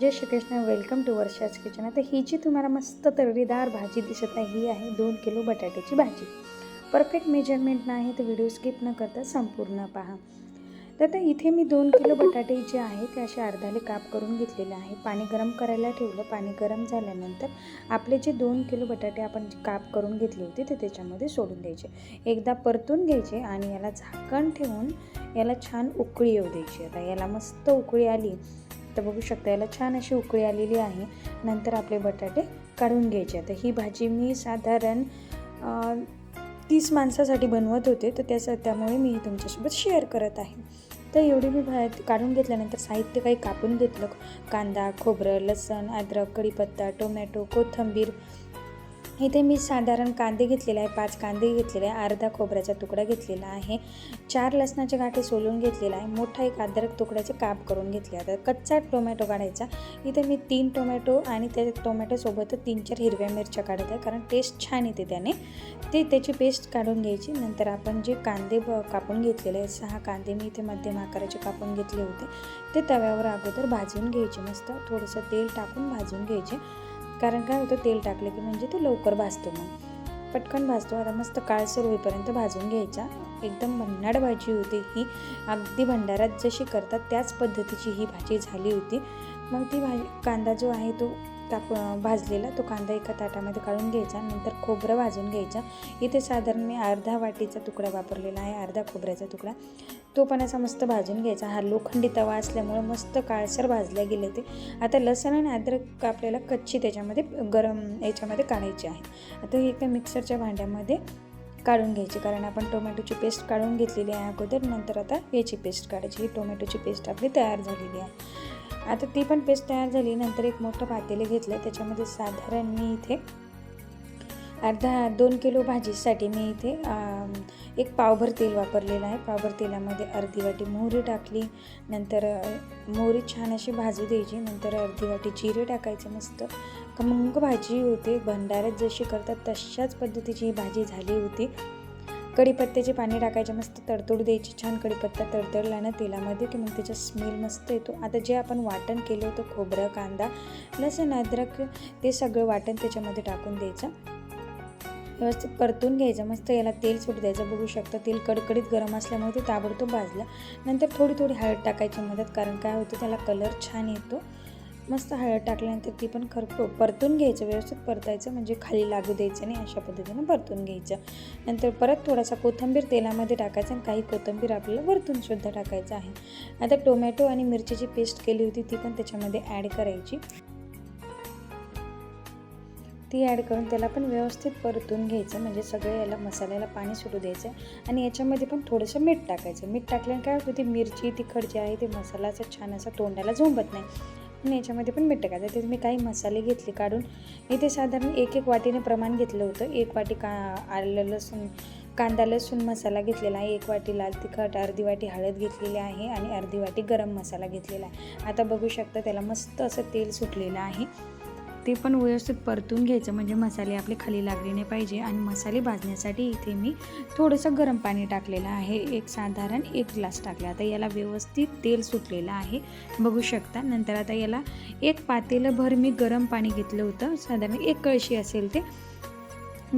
Jai Shrikrishna welcome to Varsha's kitchen आता ही जी तुम्हाला मस्त तर्रीदार भाजी दिसत आहे ही आहे दोन किलो बटाट्याची भाजी. परफेक्ट मेजरमेंट नाही तर व्हिडिओ स्किप न करता संपूर्ण पहा. तर आता इथे मी दोन किलो बटाटे जे आहे ते असे अर्धाले काप करून घेतलेले आहे. पाणी गरम करायला ठेवलं. पाणी गरम झाल्यानंतर आपले जे दोन किलो बटाटे आपण जे काप करून घेतले होते ते त्याच्यामध्ये सोडून द्यायचे. एकदा परतून घ्यायचे आणि याला झाकण ठेवून याला छान उकळी येऊ द्यायची. आता याला मस्त उकळी आली तर बघू शकता याला छान अशी उकळी आलेली आहे. नंतर आपले बटाटे काढून घ्यायचे. तर ही भाजी मी साधारण तीस माणसासाठी बनवत होते. तर त्याचं त्यामुळे मी तुमच्यासोबत शेअर करत आहे. तर एवढी मी भा काढून घेतल्यानंतर साहित्य काही कापून घेतलं. कांदा खोबरं लसण अद्रक कढीपत्ता टोमॅटो कोथिंबीर इथे मी साधारण कांदे घेतलेले आहे पाच कांदे घेतलेले आहे अर्धा खोबऱ्याचा तुकडा घेतलेला आहे चार लसणाचे गाठे सोलून घेतलेला आहे मोठा एक अद्रक तुकड्याचे काप करून घेतले आता कच्चा टोमॅटो काढायचा. इथे मी तीन टोमॅटो आणि त्या टोमॅटोसोबत तीन चार हिरव्या मिरच्या काढत आहे कारण टेस्ट छान येते त्याने. ते त्याची पेस्ट काढून घ्यायची. नंतर आपण जे कांदे ब कापून घेतलेले आहेत सहा कांदे मी इथे मध्यम आकाराचे कापून घेतले होते. ते तव्यावर अगोदर भाजून घ्यायचे मस्त. थोडंसं तेल टाकून भाजून घ्यायचे. कारण काय होतं तेल टाकलं की म्हणजे ते लवकर भाजतो मग. पटकन भाजतो आता मस्त काळसर होईपर्यंत भाजून घ्यायचा. एकदम भन्नाड भाजी होती ही. अगदी भंडारात जशी करतात त्याच पद्धतीची ही भाजी झाली होती. मग ती भाजी कांदा जो आहे तो ताप भाजलेला तो कांदा एका ताटामध्ये काढून घ्यायचा नंतर खोबरं भाजून घ्यायचा. इथे साधारण मी अर्धा वाटीचा तुकडा वापरलेला आहे अर्धा खोबऱ्याचा तुकडा. तो पण असा मस्त भाजून घ्यायचा. हा लोखंडी तवा असल्यामुळं मस्त काळसर भाजल्या गेले ते आता लसण आणि अद्रक आपल्याला कच्ची त्याच्यामध्ये गरम याच्यामध्ये काढायची आहे. आता हे एका मिक्सरच्या भांड्यामध्ये काढून घ्यायची कारण आपण टोमॅटोची पेस्ट काढून घेतलेली आहे अगोदर. नंतर आता याची पेस्ट काढायची. ही टोमॅटोची पेस्ट आपली तयार झालेली आहे. आता ती पण पेस्ट तयार झाली. नंतर एक मोठं पातेलं घेतलं. त्याच्यामध्ये साधारण मी इथे अर्धा दोन किलो भाजीसाठी मी इथे एक पावभर तेल वापरलेलं आहे. पावभर तेलामध्ये अर्धी वाटी मोहरी टाकली. नंतर मोहरी छान अशी भाजू द्यायची. नंतर अर्धी वाटी जिरे टाकायचं मस्त. खमंग भाजी होते. भंडाऱ्यात जशी करतात तशाच पद्धतीची ही भाजी झाली होती. कढीपत्त्याची पाणी टाकायचे मस्त तडतोड द्यायची. छान कढीपत्ता तडतडला ना तेलामध्ये की मग त्याचा स्मेल मस्त येतो. आता जे आपण वाटण केलं होतं खोबरं कांदा लसूण अद्रक ते सगळं वाटण त्याच्यामध्ये टाकून द्यायचं. व्यवस्थित परतून घ्यायचं. मस्त याला तेल सुट द्यायचं. बघू शकता तेल कडकडीत गरम असल्यामुळे ते ताबडतोब भाजलं. नंतर थोडी थोडी हळद टाकायची मदत कारण काय होतं त्याला कलर छान येतो. मस्त हळद टाकल्यानंतर ती पण खर परतून घ्यायचं व्यवस्थित परतायचं म्हणजे खाली लागू द्यायचं नाही अशा पद्धतीनं परतून घ्यायचं. नंतर परत थोडासा कोथिंबीर तेलामध्ये टाकायचं आणि काही कोथिंबीर आपल्याला वरतून सुद्धा टाकायचं आहे. आता टोमॅटो आणि मिरचीची पेस्ट केली होती ती पण त्याच्यामध्ये ॲड करायची. ती ॲड करून त्याला पण व्यवस्थित परतून घ्यायचं म्हणजे सगळं याला मसाल्याला पाणी सुटू द्यायचं आणि याच्यामध्ये पण थोडंसं मीठ टाकायचं. मीठ टाकल्याने काय होतं ती मिरची तिखट जी आहे ते मसाला असं छान असा तोंडाला झोंबत नाही. आणि याच्यामध्ये पण मीठ टाकायचं तिथे मी काही मसाले घेतले काढून. इथे साधारण एक एक वाटीने प्रमाण घेतलं होतं. एक वाटी का आलं लसूण कांदा लसूण मसाला घेतलेला आहे. एक वाटी लाल तिखट अर्धी वाटी हळद घेतलेली आहे आणि अर्धी वाटी गरम मसाला घेतलेला आहे. आता बघू शकता त्याला मस्त असं तेल सुटलेलं आहे. ते पण व्यवस्थित परतून घ्यायचं. म्हणजे मसाले आपले खाली लागले नाही पाहिजे आणि मसाले भाजण्यासाठी इथे मी थोडंसं गरम पाणी टाकलेलं आहे. एक साधारण एक ग्लास टाकला. आता याला व्यवस्थित तेल सुटलेलं आहे. बघू शकता. नंतर आता याला एक पातेलं भर मी गरम पाणी घेतलं होतं. साधारण एक कळशी असेल ते.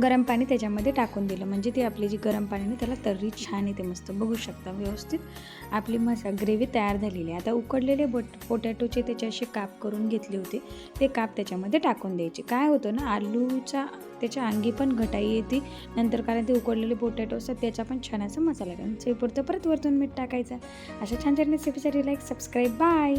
गरम पाणी त्याच्यामध्ये टाकून दिलं. म्हणजे ती आपली जी गरम पाणी त्याला तर्री छान येते मस्त. बघू शकता व्यवस्थित आपली मसा ग्रेव्ही तयार झालेली आहे. आता उकडलेले बट पोटॅटोचे त्याच्याशी काप करून घेतले होते. ते काप त्याच्यामध्ये टाकून द्यायचे. काय होतं ना आलूचा त्याच्या अंगी पण घटाई येते. नंतर कारण ते उकडलेले पोटॅटो असतात त्याचा पण छान असा मसाला टाकून पुरतं परत वरतून मीठ टाकायचं. अशा छान छान रेसिपीसाठी लाईक सबस्क्राईब बाय